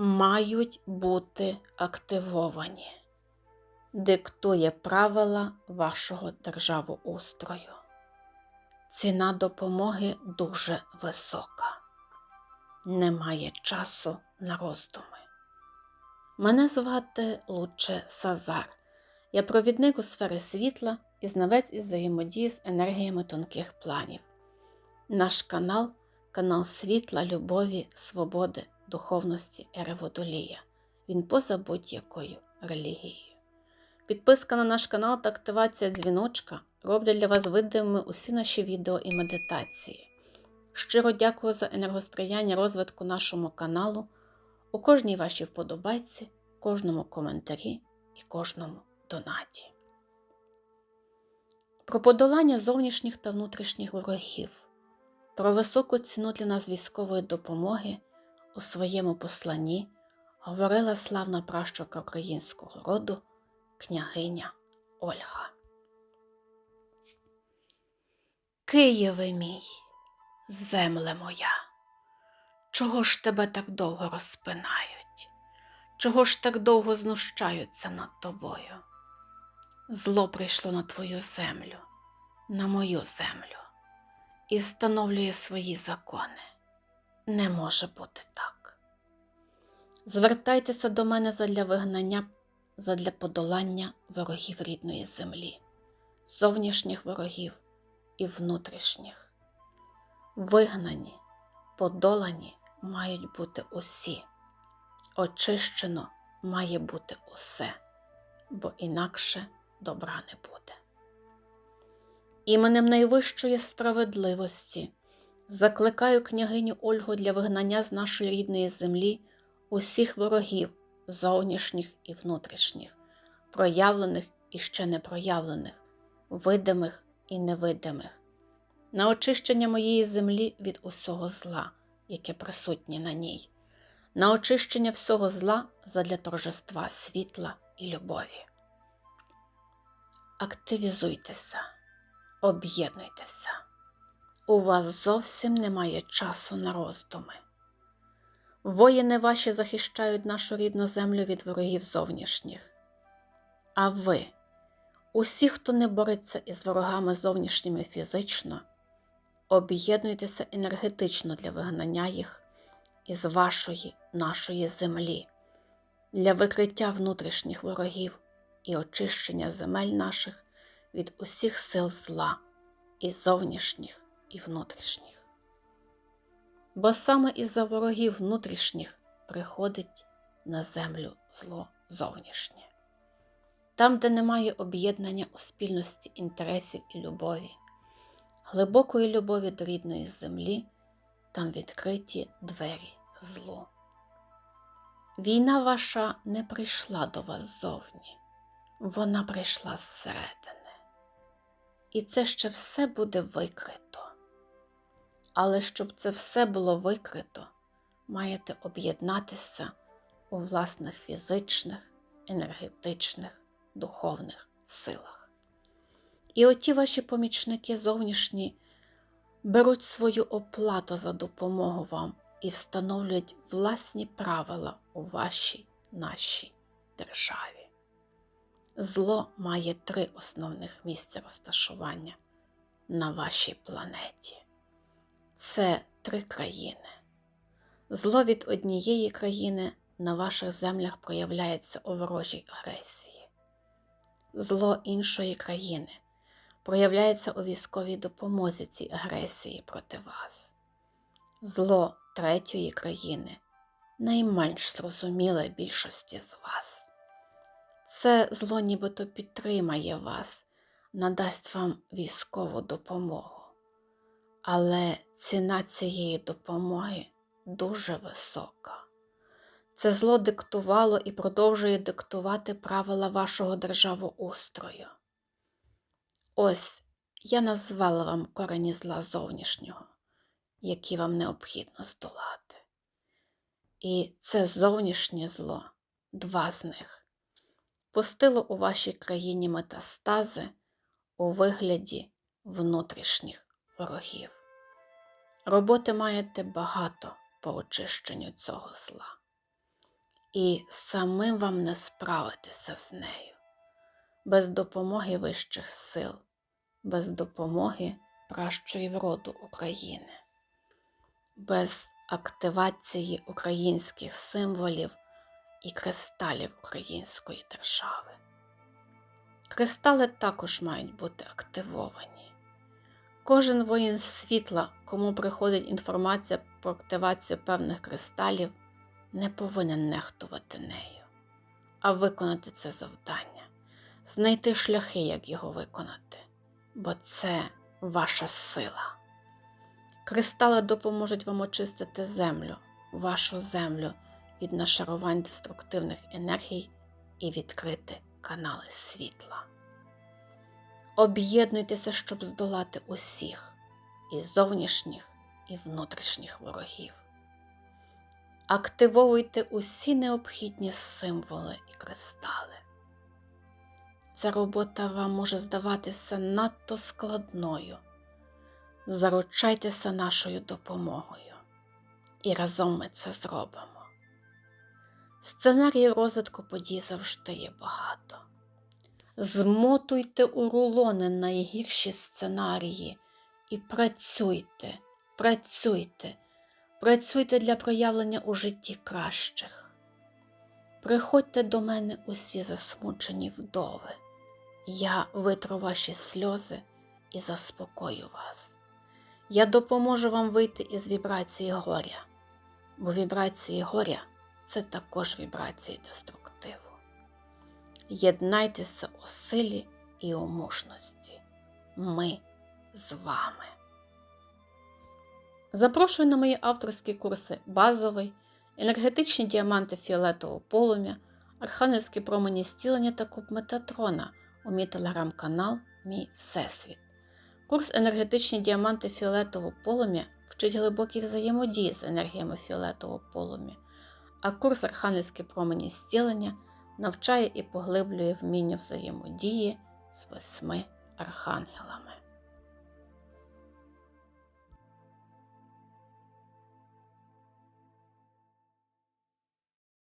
мають бути активовані. Диктує правила вашого державоустрою. Ціна допомоги дуже висока. Немає часу на роздуми. Мене звати Луче Сазар. Я провідник у сфері світла і знавець із взаємодії з енергіями тонких планів. Наш канал канал світла, любові, свободи, духовності Ери Водолія. Він поза будь-якою релігією. Підписка на наш канал та активація дзвіночка роблять для вас видимими усі наші відео і медитації. Щиро дякую за енергострояння розвитку нашому каналу, у кожній вашій вподобайці, кожному коментарі і кожному донаті. Про подолання зовнішніх та внутрішніх ворогів, про високу ціну для нас військової допомоги у своєму посланні говорила славна пращурка українського роду княгиня Ольга. Києве мій, земле моя, чого ж тебе так довго розпинають? Чого ж так довго знущаються над тобою? Зло прийшло на твою землю, на мою землю, і встановлює свої закони. Не може бути так. Звертайтеся до мене задля вигнання, задля подолання ворогів рідної землі, зовнішніх ворогів і внутрішніх. Вигнані, подолані мають бути усі, очищено має бути усе, бо інакше добра не буде. Іменем найвищої справедливості закликаю княгиню Ольгу для вигнання з нашої рідної землі усіх ворогів, зовнішніх і внутрішніх, проявлених і ще не проявлених, видимих і невидимих, на очищення моєї землі від усього зла, яке присутнє на ній, на очищення всього зла задля торжества світла і любові. Активізуйтеся, об'єднуйтеся. У вас зовсім немає часу на роздуми. Воїни ваші захищають нашу рідну землю від ворогів зовнішніх. А ви, усі, хто не бореться із ворогами зовнішніми фізично, об'єднуйтеся енергетично для вигнання їх із вашої нашої землі, для викриття внутрішніх ворогів і очищення земель наших від усіх сил зла і зовнішніх і внутрішніх. Бо саме із-за ворогів внутрішніх приходить на землю зло зовнішнє. Там, де немає об'єднання у спільності інтересів і любові, глибокої любові до рідної землі, там відкриті двері злу. Війна ваша не прийшла до вас ззовні, вона прийшла зсередини. І це ще все буде викрито. Але щоб це все було викрито, маєте об'єднатися у власних фізичних, енергетичних, духовних силах. І оті ваші помічники зовнішні беруть свою оплату за допомогу вам і встановлюють власні правила у вашій нашій державі. Зло має три основних місця розташування на вашій планеті. Це три країни. Зло від однієї країни на ваших землях проявляється у ворожій агресії. Зло іншої країни проявляється у військовій допомозі цій агресії проти вас. Зло третьої країни найменш зрозуміле більшості з вас. Це зло нібито підтримає вас, надасть вам військову допомогу. Але ціна цієї допомоги дуже висока. Це зло диктувало і продовжує диктувати правила вашого державоустрою. Ось я назвала вам корені зла зовнішнього, які вам необхідно здолати. І це зовнішнє зло, два з них, пустило у вашій країні метастази у вигляді внутрішніх ворогів. Роботи маєте багато по очищенню цього зла. і самим вам не справитися з нею без допомоги вищих сил, без допомоги пращурів роду України, без активації українських символів і кристалів української держави. Кристали також мають бути активовані. Кожен воїн світла, кому приходить інформація про активацію певних кристалів, не повинен нехтувати нею, а виконати це завдання, знайти шляхи, як його виконати, бо це ваша сила. Кристали допоможуть вам очистити землю, вашу землю від нашарувань деструктивних енергій і відкрити канали світла. Об'єднуйтеся, щоб здолати усіх і зовнішніх, і внутрішніх ворогів. Активовуйте усі необхідні символи і кристали. Ця робота вам може здаватися надто складною. Заручайтеся нашою допомогою, і разом ми це зробимо. Сценаріїв розвитку подій завжди є багато. Змотуйте у рулони найгірші сценарії і працюйте, працюйте, працюйте для проявлення у житті кращих. Приходьте до мене усі засмучені вдови. Я витру ваші сльози і заспокою вас. Я допоможу вам вийти із вібрації горя, бо вібрації горя це також вібрації деструктиву. Єднайтеся у силі і у мужності. Ми з вами. Запрошую на мої авторські курси базовий, енергетичні діаманти фіолетового полум'я, архангельські промені зцілення та куб Метатрона у мій телеграм-канал Мій Всесвіт. Курс енергетичні діаманти фіолетового полум'я вчить глибокій взаємодії з енергіями фіолетового полум'я, а курс Архангельські промені зцілення навчає і поглиблює вміння взаємодії з восьми архангелами.